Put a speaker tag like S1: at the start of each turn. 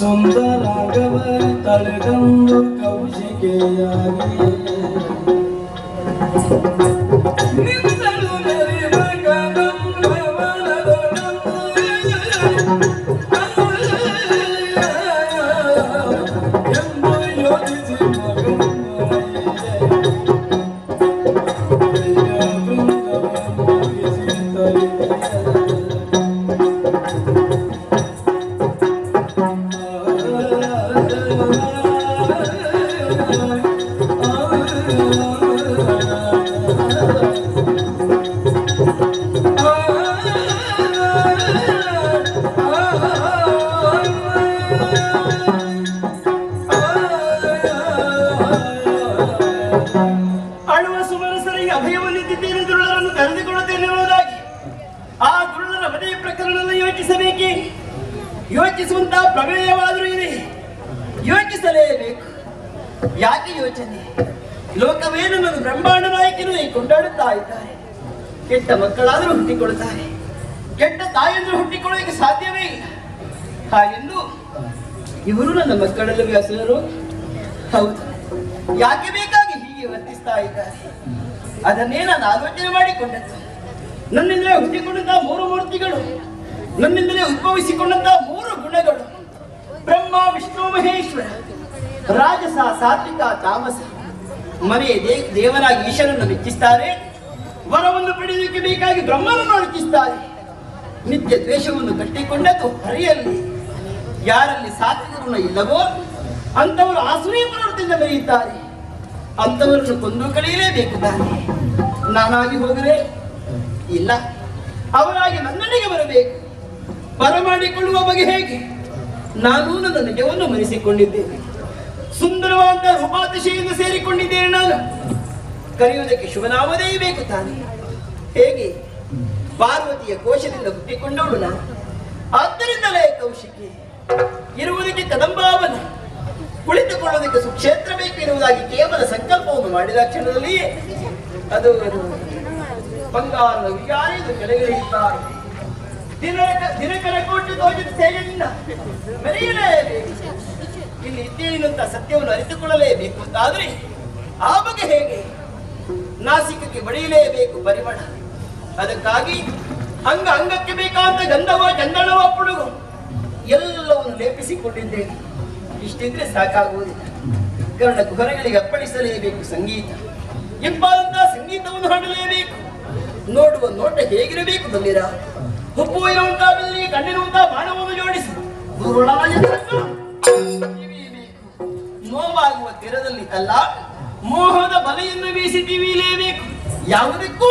S1: ಸುಂದರಾಗವ ತಳೆದಂದು ಕೌಶಿಕೆಯಾಗಿ.
S2: ಯೋಚಿಸಬೇಕೇ? ಯೋಚಿಸುವಂತಹ ಪ್ರಮೇಯವಾದರೂ ಇದೆ. ಯೋಚಿಸಲೇಬೇಕು. ಯಾಕೆ ಯೋಚನೆ? ಲೋಕವೇನು ನನ್ನನ್ನು ಬ್ರಹ್ಮಾಂಡ ನಾಯಕನು ಕೊಂಡಾಡುತ್ತಾ ಇದ್ದಾರೆ. ಕೆಟ್ಟ ಮಕ್ಕಳಾದರೂ ಹುಟ್ಟಿಕೊಳ್ಳುತ್ತಾರೆ. ಕೆಟ್ಟ ತಾಯಂದ್ರು ಹುಟ್ಟಿಕೊಳ್ಳೋಕೆ ಸಾಧ್ಯವೇ ಇಲ್ಲ. ಹಾಗೆಂದು ಇವರು ನನ್ನ ಮಕ್ಕಳಲ್ಲಿ ವ್ಯಾಸರು. ಹೌದು. ಯಾಕೆ ಬೇಕಾಗಿ ಹೀಗೆ ವರ್ತಿಸ್ತಾ ಇದ್ದಾರೆ? ಅದನ್ನೇ ನಾನು ಆಲೋಚನೆ ಮಾಡಿಕೊಂಡದ್ದು. ನನ್ನಿಂದಲೇ ಹುಟ್ಟಿಕೊಂಡಂತಹ ಮೂರು ಮೂರ್ತಿಗಳು. ನನ್ನಿಂದಲೇ ಉದ್ಭವಿಸಿಕೊಂಡಂತಹ ಮೂರು ಗುಣಗಳು. ಮಹೇಶ್ವರ, ರಾಜಸ, ಸಾತ್ವಿಕ, ತಾಮಸ ದೇ- ದೇವರಾಗಿ ಈಶ್ವರನ್ನು ಮೆಚ್ಚಿಸ್ತಾರೆ. ವರವನ್ನು ಪಡೆಯುವುದಕ್ಕೆ ಬೇಕಾಗಿ ಬ್ರಹ್ಮನನ್ನು ಅರ್ಚಿಸ್ತಾರೆ. ನಿತ್ಯ ದ್ವೇಷವನ್ನು ಕಟ್ಟಿಕೊಂಡದ್ದು ಹರಿಯಲ್ಲಿ. ಯಾರಲ್ಲಿ ಸಾತ್ವಿಕ ಇಲ್ಲವೋ ಅಂತವರು ಆಸುರಿ ಪ್ರವೃತ್ತಿಯಿಂದ ಬರೆಯುತ್ತಾರೆ. ಅಂತವರನ್ನು ಕೊಂದು ಕಳೆಯಲೇಬೇಕು ತಾನೆ. ನಾನಾಗಿ ಹೋದರೆ ಇಲ್ಲ. ಅವರಾಗಿ ನನ್ನನಿಗೆ ಬರಬೇಕು. ಬರಮಾಡಿಕೊಳ್ಳುವ ಬಗೆ ಹೇಗೆ? ನಾನು ನನ್ನ ನಿಜವನ್ನು ಮರೆಸಿಕೊಂಡಿದ್ದೇನೆ ಸುಂದರವಾದ ರೂಪಾತಿಶೆಯಿಂದ ಸೇರಿಕೊಂಡಿದ್ದೇನೆ ನಾನು. ಕರೆಯುವುದಕ್ಕೆ ಶುಭನಾಮದೇ ಬೇಕು ತಾನೆ. ಹೇಗೆ? ಪಾರ್ವತಿಯ ಕೋಶದಿಂದ ಹುಟ್ಟಿಕೊಂಡವಳು ನಾನು. ಆದ್ದರಿಂದಲೇ ಕೌಶಿಕಿ, ಇರುವುದಕ್ಕೆ ಕದಂಬಾವನ, ಕುಳಿತುಕೊಳ್ಳುವುದಕ್ಕೆ ಸುಕ್ಷೇತ್ರ ಬೇಕು ಇರುವುದಾಗಿ ಕೇವಲ ಸಂಕಲ್ಪವನ್ನು ಮಾಡಿದ ಕ್ಷಣದಲ್ಲಿ ಅದು ಬಂಗಾರದ ವಿಚಾರ ಕೆಳಗಿಳಿಯುತ್ತಾರೆ. ದಿನಕರ ಕೋಟಿ ತೋಜಿದ ತೇಜದಿಂದ ಮೆರೆಯಲೇಬೇಕು ಇಲ್ಲಿ ಇದ್ದೇನಂತ ಸತ್ಯವನ್ನು ಅರಿತುಕೊಳ್ಳಲೇಬೇಕು. ಅಂತಾದ್ರೆ ಆ ಬಗ್ಗೆ ಹೇಗೆ? ನಾಸಿಕಕ್ಕೆ ಬಡಿಯಲೇಬೇಕು ಪರಿಮಳ. ಅದಕ್ಕಾಗಿ ಅಂಗ ಅಂಗಕ್ಕೆ ಬೇಕಾದ ಗಂಧವ ಚಂದನವ ಪುಡುಗು ಎಲ್ಲವನ್ನು ಲೇಪಿಸಿಕೊಂಡಿದ್ದೇನೆ. ಇಷ್ಟಿದ್ರೆ ಸಾಕಾಗುವುದಿಲ್ಲ. ಕರ್ಣ ಕುಹರಗಳಿಗೆ ಅಪ್ಪಳಿಸಲೇಬೇಕು ಸಂಗೀತ. ಇಂಪಾದಂತಹ ಸಂಗೀತವನ್ನು ಹಾಡಲೇಬೇಕು. ನೋಡುವ ನೋಟ ಹೇಗಿರಬೇಕು ಬಂದಿರ? ಹುಬ್ಬು ಬಿಲ್ಲಿ ಕಣ್ಣಿರುವಂತಹ ಬಾಣವನ್ನು ಜೋಡಿಸಿ. ನೋವಾಗುವ ತೆರದಲ್ಲಿ ಅಲ್ಲ ಮೋಹದ ಬಲೆಯನ್ನು ಬೀಸಿ ತಿವಿಲೇಬೇಕು ಯಾವುದಕ್ಕೂ